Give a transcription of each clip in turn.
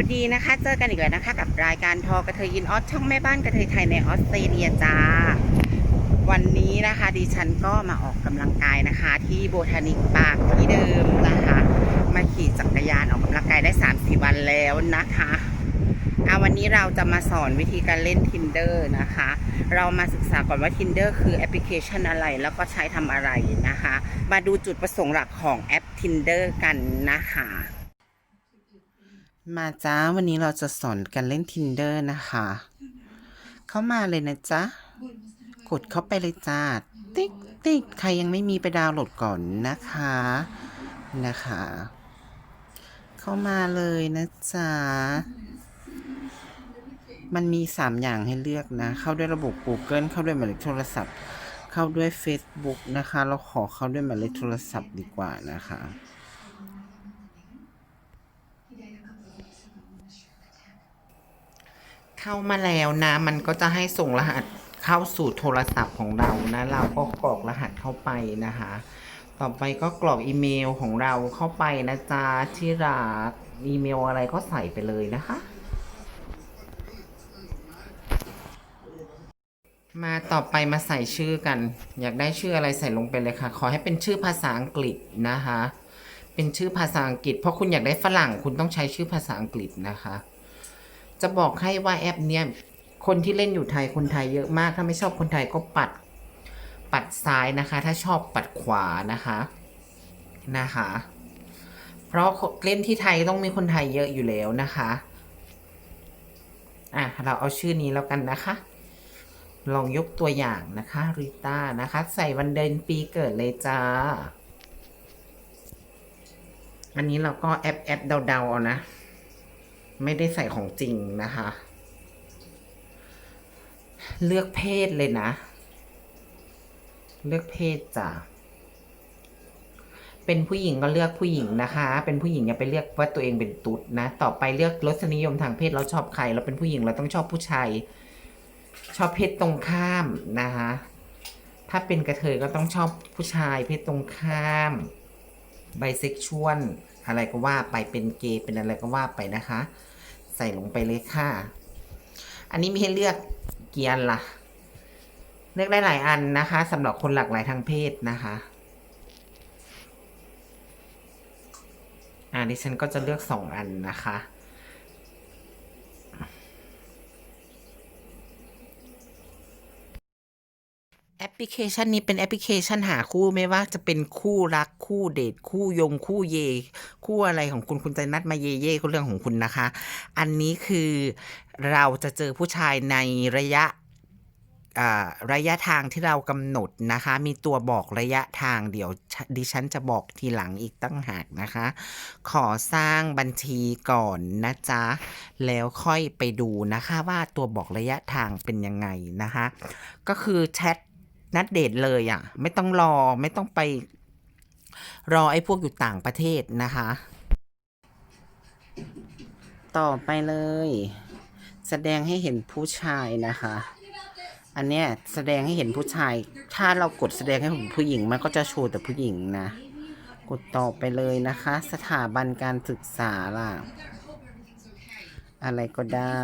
วัสดีนะคะ เจอกันอีกแล้วนะคะ กับรายการทอกระเทยอินออสช่องแม่บ้านกระเทยไทยในออสเตรเลียจ้า วันนี้นะคะดิฉันก็มาออกกำลังกายนะคะ ที่โบทานิกปาร์คที่เดิมนะคะ มาขี่จักรยานออกกำลังกายได้3-4วันแล้วนะคะอะวันนี้เราจะมาสอนวิธีการเล่น Tinder นะคะ เรามาศึกษาก่อนว่า Tinder คือแอปพลิเคชันอะไรแล้วก็ใช้ทำอะไรนะคะ มาดูจุดประสงค์หลักของแอป Tinder กันนะคะ มาจ้าวันนี้เราจะสอนกันเล่น Tinder นะคะ เข้ามาเลยนะจ๊ะ กดเข้าไปเลยจ้า ติ๊กติ๊กใครยังไม่มีไปดาวน์โหลดก่อนนะคะ นะคะ เข้ามาเลยนะจ๊ะ มันมี3อย่างให้เลือกนะ เข้าด้วยระบบ Google เข้าด้วยหมายเลขโทรศัพท์ เข้าด้วย Facebook นะคะ เราขอเข้าด้วยหมายเลขโทรศัพท์ดีกว่านะคะ เข้ามาแล้วนะ มันก็จะให้ส่งรหัสเข้าสู่โทรศัพท์ของเรานะ เราก็กรอกรหัสเข้าไปนะคะ ต่อไปก็กรอกอีเมลของเราเข้าไปนะจ๊ะที่รักอีเมลอะไรก็ใส่ไปเลยนะคะ มาต่อไปมาใส่ชื่อกัน อยากได้ชื่ออะไรใส่ลงไปเลยค่ะ ขอให้เป็นชื่อภาษาอังกฤษนะคะ เป็นชื่อภาษาอังกฤษ เพราะคุณอยากได้ฝรั่งคุณต้องใช้ชื่อภาษาอังกฤษนะคะ จะบอกให้ว่าแอปเนี้ยคนที่เล่นอยู่ไทยคนไทยเยอะมาก ถ้าไม่ชอบคนไทยก็ปัดปัดซ้ายนะคะ ถ้าชอบปัดขวานะคะนะคะ เพราะเล่นที่ไทยต้องมีคนไทยเยอะอยู่แล้วนะคะอะเราเอาชื่อนี้แล้วกันนะคะ ลองยกตัวอย่างนะคะริต้านะคะ ใส่วันเดือนปีเกิดเลยจ้า อันนี้เราก็แอปแอปเดาๆเอานะ ไม่ได้ใส่ของจริงนะคะ เลือกเพศเลยนะ เลือกเพศจ้ะเป็นผู้หญิงก็เลือกผู้หญิงนะคะ เป็นผู้หญิงอย่าไปเลือกว่าตัวเองเป็นตุ๊ดนะ ต่อไปเลือกรสนิยมทางเพศเราชอบใคร เราเป็นผู้หญิงเราต้องชอบผู้ชายชอบเพศตรงข้ามนะคะ ถ้าเป็นกระเทยก็ต้องชอบผู้ชายเพศตรงข้ามไบเซ็กชวลอะไรก็ว่าไปเป็นเกย์เป็นอะไรก็ว่าไปนะคะ ใส่ลงไปเลยค่ะ อันนี้มีให้เลือกกี่อันล่ะเลือกได้หลายอันนะคะสำหรับคนหลากหลายทางเพศนะคะอ่าดิฉันก็จะเลือกสองอันนะคะ แอปพลิเคชันนี้เป็นแอปพลิเคชันหาคู่ไม่ว่าจะเป็นคู่รักคู่เดทคู่ยงคู่เย คู่อะไรของคุณคุณจะนัดมาเย่เย่ก็เรื่องของคุณนะคะ อันนี้คือเราจะเจอผู้ชายในระยะอ่าระยะทางที่เรากำหนดนะคะ มีตัวบอกระยะทางเดี๋ยวดิฉันจะบอกทีหลังอีกตั้งหากนะคะ ขอสร้างบัญชีก่อนนะจ๊ะ แล้วค่อยไปดูนะคะว่าตัวบอกระยะทางเป็นยังไงนะคะ ก็คือแชท นัดเดทเลยอะ ไม่ต้องรอไม่ต้องไป รอไอ้พวกอยู่ต่างประเทศนะคะ ต่อไปเลย แสดงให้เห็นผู้ชายนะคะ อันเนี้ยแสดงให้เห็นผู้ชาย ถ้าเรากดแสดงให้เห็นผู้หญิง มันก็จะโชว์แต่ผู้หญิงนะ กดต่อไปเลยนะคะ สถาบันการศึกษาล่ะ อะไรก็ได้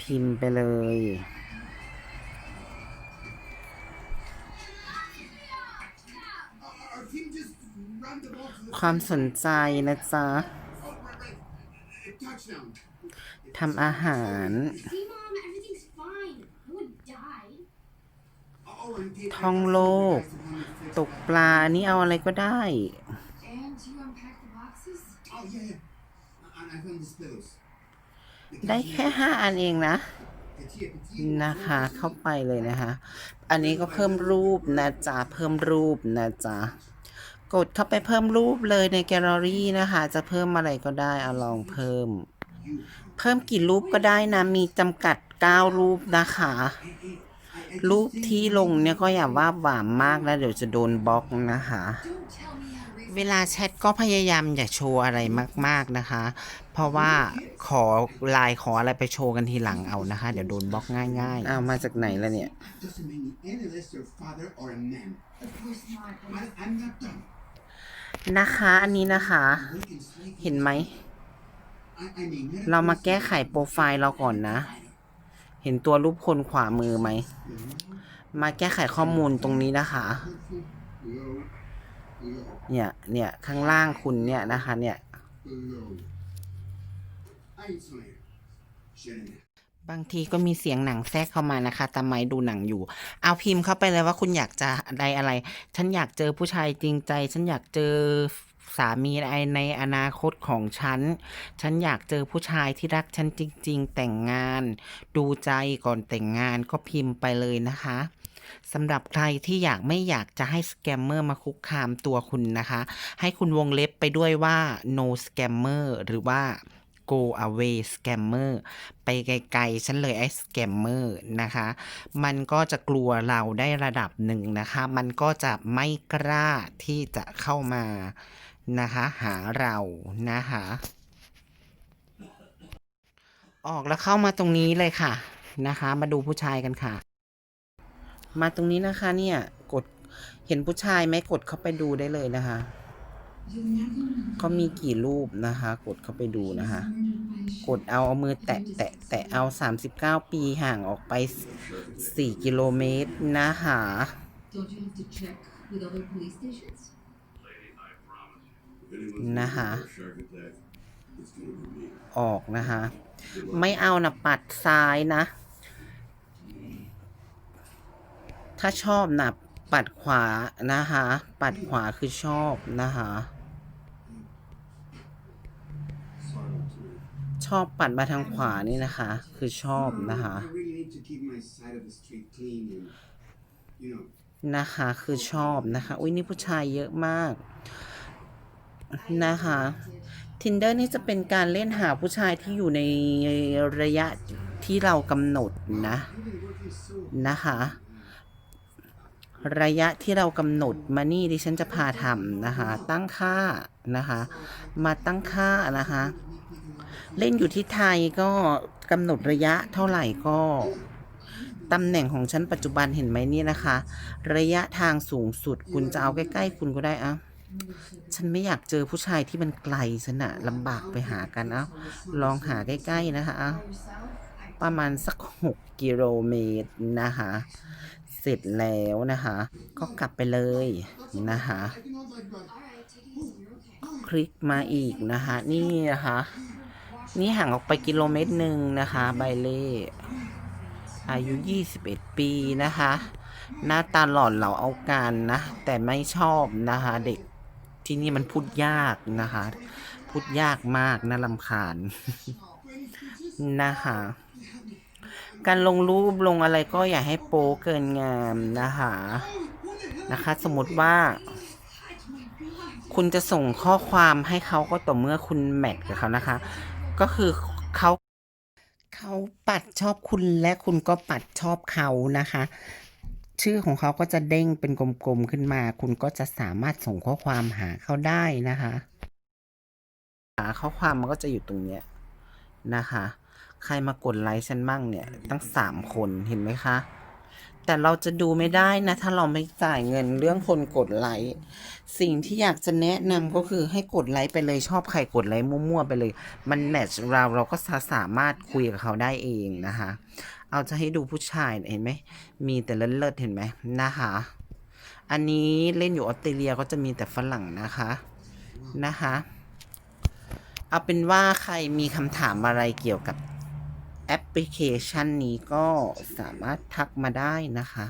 พิมพ์ไปเลย ความสนใจนะจ๊ะทำอาหาร ท่องโลก ตกปลา อันนี้เอาอะไรก็ได้ ได้แค่ห้าอันเองนะ นะคะ เข้าไปเลยนะคะ อันนี้ก็เพิ่มรูปนะจ๊ะ เพิ่มรูปนะจ๊ะ กดเข้าไปเพิ่มรูปเลยในแกลเลอรี่นะคะ จะเพิ่มอะไรก็ได้เอาลองเพิ่ม เพิ่มกี่รูปก็ได้นะ มีจำกัด 9 รูปนะคะ รูปที่ลงเนี่ยก็อย่าว่าหวานมากแล้วเดี๋ยวจะโดนบล็อกนะคะ เวลาแชทก็พยายามอย่าโชว์อะไรมาก ๆนะคะ เพราะว่าขอไลน์ขออะไรไปโชว์กันทีหลังเอานะคะ เดี๋ยวโดนบล็อกง่ายๆเอามาจากไหนแล้วเนี่ย Doesn't make me any less your father or a man. Of course not. I, I'm not done. นะคะ อันนี้นะคะ เห็นไหม เรามาแก้ไขโปรไฟล์เราก่อนนะ เห็นตัวรูปคนขวามือไหม มาแก้ไขข้อมูลตรงนี้นะคะ เนี่ยเนี่ยข้างล่างคุณเนี่ยนะคะ เนี่ย บางทีก็มีเสียงหนังแทรกเข้ามานะคะตามไม้ดูหนังอยู่ เอาพิมพ์เข้าไปเลยว่าคุณอยากจะอะไรอะไร ฉันอยากเจอผู้ชายจริงใจ ฉันอยากเจอสามีในในอนาคตของฉัน ฉันอยากเจอผู้ชายที่รักฉันจริง ๆ แต่งงาน ดูใจก่อนแต่งงานก็พิมพ์ไปเลยนะคะสำหรับใครที่อยากไม่อยากจะให้สแกมเมอร์มาคุกคามตัวคุณนะคะ ให้คุณวงเล็บไปด้วยว่า no scammer หรือว่า go away scammer ไปไกลๆ ฉันเลยไอ้ scammer นะคะ มันก็จะกลัวเราได้ระดับหนึ่งนะคะ มันก็จะไม่กล้าที่จะเข้ามานะคะ หาเรานะคะออกแล้วเข้ามาตรงนี้เลยค่ะนะคะ มาดูผู้ชายกันค่ะ มาตรงนี้นะคะเนี่ยกดเห็นผู้ชายไหมกดเข้าไปดูได้เลยนะคะ เขามีกี่รูปนะคะ กดเข้าไปดูนะคะ กดเอาเอามือแตะแตะแตะเอา39ปีห่างออกไป4กิโลเมตรนะคะ Don't you have to check with other police stations? If anyone's Nah. gonna have a shark attack, it's gonna be me. ออกนะคะ ไม่เอานะปัดซ้ายนะ ถ้าชอบนะปัดขวานะคะ ปัดขวาคือชอบนะคะ ชอบปัดมาทางขวานี่นะคะ คือชอบนะคะ I really need to keep my side of the street clean and, you know, นะคะคือชอบนะคะ อุ้ยนี่ผู้ชายเยอะมากนะคะ Tinder นี่จะเป็นการเล่นหาผู้ชายที่อยู่ในระยะที่เรากำหนดนะ I've been working so นะคะ ระยะที่เรากำหนดมานี่ดิฉันจะพาทำนะคะ ตั้งค่านะคะ มาตั้งค่านะคะ เล่นอยู่ที่ไทยก็กำหนดระยะเท่าไหร่ก็ตำแหน่งของฉันปัจจุบันเห็นไหมเนี่ยนะคะ ระยะทางสูงสุดคุณจะเอาใกล้ ๆ คุณก็ได้อะฉันไม่อยากเจอผู้ชายที่มันไกลฉันอะลำบากไปหากันเอาลองหาใกล้ ๆ นะคะประมาณสักหกกิโลเมตรนะคะเสร็จแล้วนะคะ ก็กลับไปเลยนะคะ คลิกมาอีกนะคะ นี่นะคะ นี่ห่างออกไปกิโลเมตรหนึ่งนะคะ ใบเล่อายุ 21 ปีนะคะ หน้าตาหล่อนเหลาเอาการนะ แต่ไม่ชอบนะคะ เด็กที่นี่มันพูดยากนะคะ พูดยากมากน่ารำคาญนะคะ การลงรูปลงอะไรก็อย่าให้โป๊เกินงามนะคะนะคะ สมมติว่า คุณจะส่งข้อความให้เขาก็ต่อเมื่อคุณแมทกับเขานะคะ ก็คือเขาเขาปัดชอบคุณและคุณก็ปัดชอบเขานะคะ ชื่อของเขาก็จะเด้งเป็นกลมๆขึ้นมา คุณก็จะสามารถส่งข้อความหาเขาได้นะคะหาข้อความมันก็จะอยู่ตรงเนี้ยนะคะ ใครมากดไลค์ฉันบ้างเนี่ย ตั้งสามคนเห็นไหมคะ แต่เราจะดูไม่ได้นะ ถ้าเราไม่จ่ายเงินเรื่องคนกดไลค์สิ่งที่อยากจะแนะนำก็คือให้กดไลค์ไปเลยชอบใครกดไลค์มั่วๆไปเลย มันแมทช์เราเราก็สามารถคุยกับเขาได้เองนะคะ เอาจะให้ดูผู้ชายเห็นไหมมีแต่เลิศๆเห็นไหมนะคะ อันนี้เล่นอยู่ออสเตรเลียก็จะมีแต่ฝรั่งนะคะนะคะ เอาเป็นว่าใครมีคำถามอะไรเกี่ยวกับ แอปพลิเคชันนี้ก็สามารถทักมาได้นะคะ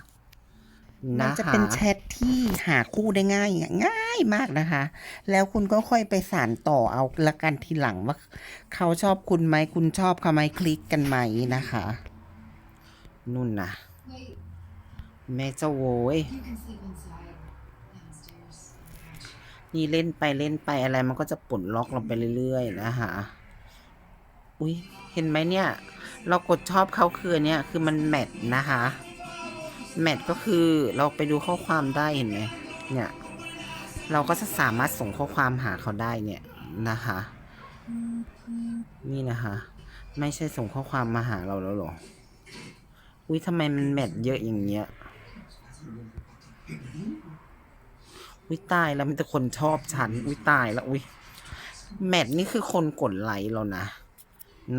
มันจะเป็นแชทที่หาคู่ได้ง่ายง่ายมากนะคะ แล้วคุณก็ค่อยไปสานต่อเอาละกันทีหลังว่า เขาชอบคุณไหมคุณชอบเขาไหมคลิกกันไหมนะคะ นุ่นนะ Wait, แม่เจ้าโว้ย you can sleep inside, downstairs. นี่เล่นไปเล่นไปอะไรมันก็จะปลดล็อกเราไปเรื่อยๆนะคะ อุ้ยเห็นไหมเนี่ย เรากดชอบเขาคือเนี่ยคือมันแมทนะคะ แมทก็คือเราไปดูข้อความได้เห็นไหมเนี่ย เราก็จะสามารถส่งข้อความหาเขาได้เนี่ยนะคะ นี่นะคะ ไม่ใช่ส่งข้อความมาหาเราแล้วหรออุ้ยทำไมมันแมทเยอะอย่างเงี้ยอุ้ยตายแล้วมีแต่คนชอบฉันอุ้ยตายแล้วอุ้ยแมทนี่คือคนกดไลค์เรานะ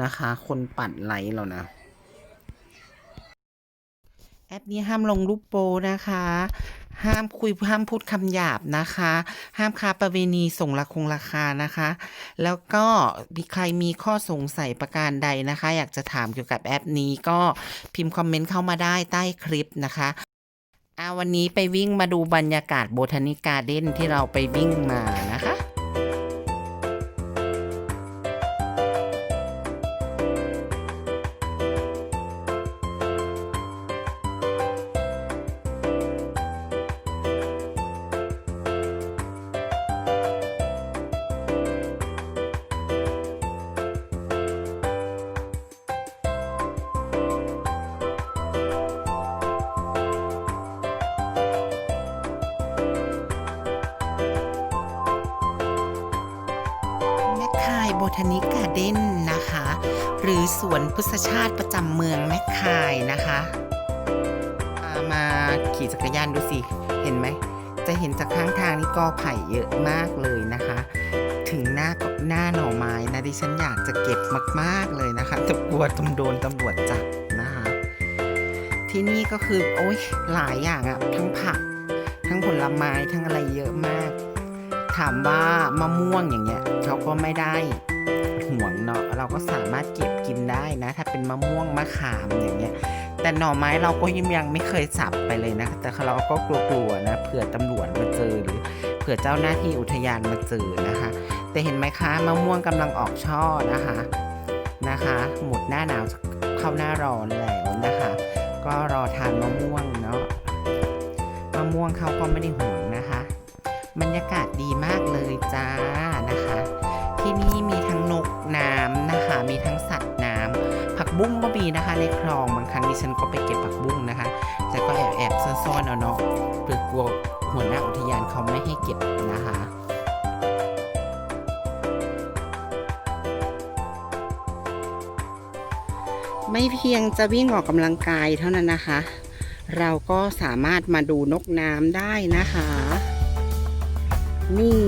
นะคะ คนปัดไลค์เรานะ แอปนี้ห้ามลงรูปโปนะคะ ห้ามคุยห้ามพูดคำหยาบนะคะ ห้ามค้าประเวณีส่งราคงราคานะคะ แล้วก็มีใครมีข้อสงสัยประการใดนะคะ อยากจะถามเกี่ยวกับแอปนี้ก็พิมพ์คอมเมนต์เข้ามาได้ใต้คลิปนะคะอาวันนี้ไปวิ่งมาดูบรรยากาศโบทานิกการ์เด้นที่เราไปวิ่งมา โบทานิกการ์เด้นนะคะ หรือสวนพฤกษชาติประจำเมืองแม่คายนะคะมามาขี่จักรยานดูสิ เห็นไหม จะเห็นจากข้างทางนี่กอไผ่เยอะมากเลยนะคะ ถึงหน้ากับหน้าหน่อไม้นะดิฉันอยากจะเก็บมาก ๆ เลยนะคะแต่กลัวตำโดนตำรวจจับนะคะ ที่นี่ก็คือ โอ้ยหลายอย่างอะทั้งผัก ทั้งผลไม้ทั้งอะไรเยอะมาก ถามว่ามะม่วงอย่างเงี้ยเขาก็ไม่ได้ ห่วงเนาะเราก็สามารถเก็บกินได้นะ ถ้าเป็นมะม่วงมะขามอย่างเงี้ย แต่หน่อไม้เราก็ยังยังไม่เคยสับไปเลยนะ แต่เราก็กลัวๆนะเผื่อตำรวจมาเจอหรือเผื่อเจ้าหน้าที่อุทยานมาเจอนะคะ แต่เห็นไหมคะมะม่วงกำลังออกช่อนะคะนะคะ หมดหน้าหนาวเข้าหน้าร้อนแล้วนะคะ ก็รอทานมะม่วงเนาะมะม่วงเขาก็ไม่ได้ห่วงนะคะ บรรยากาศดีมากเลยจ้านะคะ ที่นี่มีทั้งนกน้ำนะคะ มีทั้งสัตว์น้ำผักบุ้งก็มีนะคะ ในคลองบางครั้งดิฉันก็ไปเก็บผักบุ้งนะคะ แต่ก็แอบแอบซ่อนๆเอาเนาะเพื่อกลัวหัวหน้าอุทยานเขาไม่ให้เก็บนะคะไม่เพียงจะวิ่งออกกำลังกายเท่านั้นนะคะ เราก็สามารถมาดูนกน้ำได้นะคะ นี่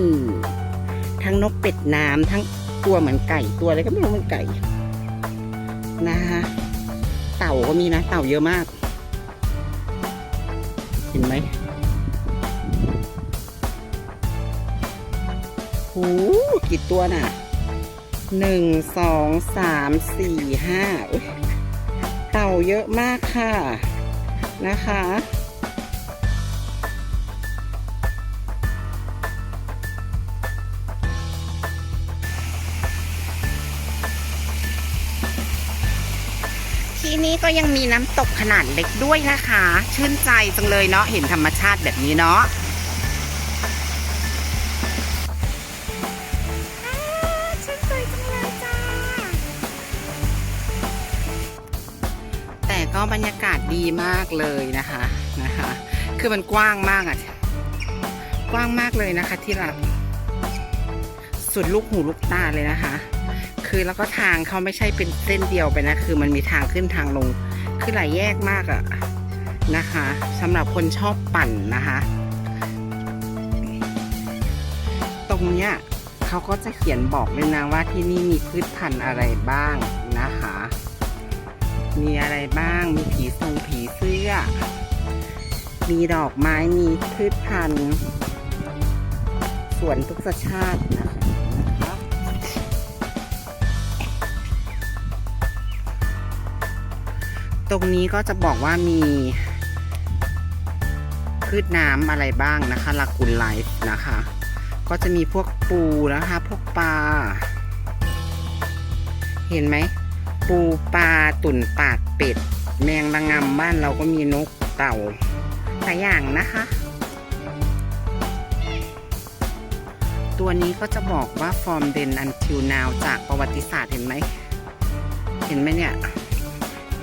ทั้งนกเป็ดน้ำทั้งตัวเหมือนไก่ตัวอะไรก็ไม่รู้เหมือนไก่นะคะเต่าก็มีนะ เต่าเยอะมาก เห็นไหมหูกี่ตัวน่ะหนึ่งสองสามสี่ห้าเต่าเยอะมากค่ะ นะคะ นี่ก็ยังมีน้ำตกขนาดเล็กด้วยนะคะ ชื่นใจจังเลยเนาะเห็นธรรมชาติแบบนี้เนาะชื่นใจจังเลยจ้าแต่ก็บรรยากาศดีมากเลยนะคะนะคะ คือมันกว้างมากอะกว้างมากเลยนะคะที่รักสุดลูกหูลูกตาเลยนะคะ คือแล้วก็ทางเขาไม่ใช่เป็นเส้นเดียวไปนะ คือมันมีทางขึ้นทางลง คือหลายแยกมากอะนะคะสำหรับคนชอบปั่นนะคะ ตรงเนี้ยเขาก็จะเขียนบอกเลยนะว่าที่นี่มีพืชพันธุ์อะไรบ้างนะคะ มีอะไรบ้าง มีผีทรงผีเสื้อ มีดอกไม้ มีพืชพันธุ์ สวนทุกสชาติ ตรงนี้ก็จะบอกว่ามี พืชน้ำอะไรบ้างนะคะลากุนไลฟ์นะคะ ก็จะมีพวกปูนะคะ พวกปลา เห็นไหม ปูปลาตุ่นปากเป็ด แมงระงำบ้านเราก็มีนกเต่าหลายอย่างนะคะ ตัวนี้ก็จะบอกว่า from then until now จากประวัติศาสตร์เห็นไหม เห็นไหมเนี่ย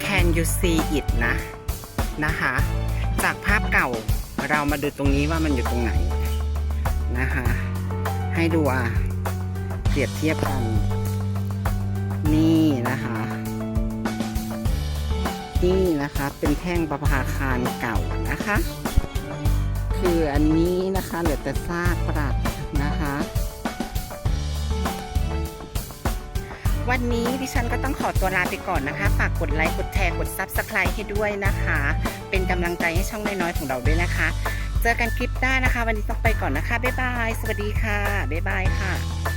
Can you see it นะนะคะ จากภาพเก่าเรามาดูตรงนี้ว่ามันอยู่ตรงไหนนะคะ ให้ดูอะเปรียบเทียบกัน นี่นะคะ นี่นะคะเป็นแท่งประภาคารเก่านะคะ คืออันนี้นะคะเหลือแต่ซากปรัก วันนี้ดิฉันก็ต้องขอตัวลาไปก่อนนะคะ ฝากกดไลค์ กดแชร์ กดซับสไครต์ให้ด้วยนะคะ เป็นกำลังใจให้ช่องน้อยๆของเราด้วยนะคะ เจอกันคลิปหน้านะคะ วันนี้ต้องไปก่อนนะคะ บ๊ายบาย สวัสดีค่ะ บ๊ายบายค่ะ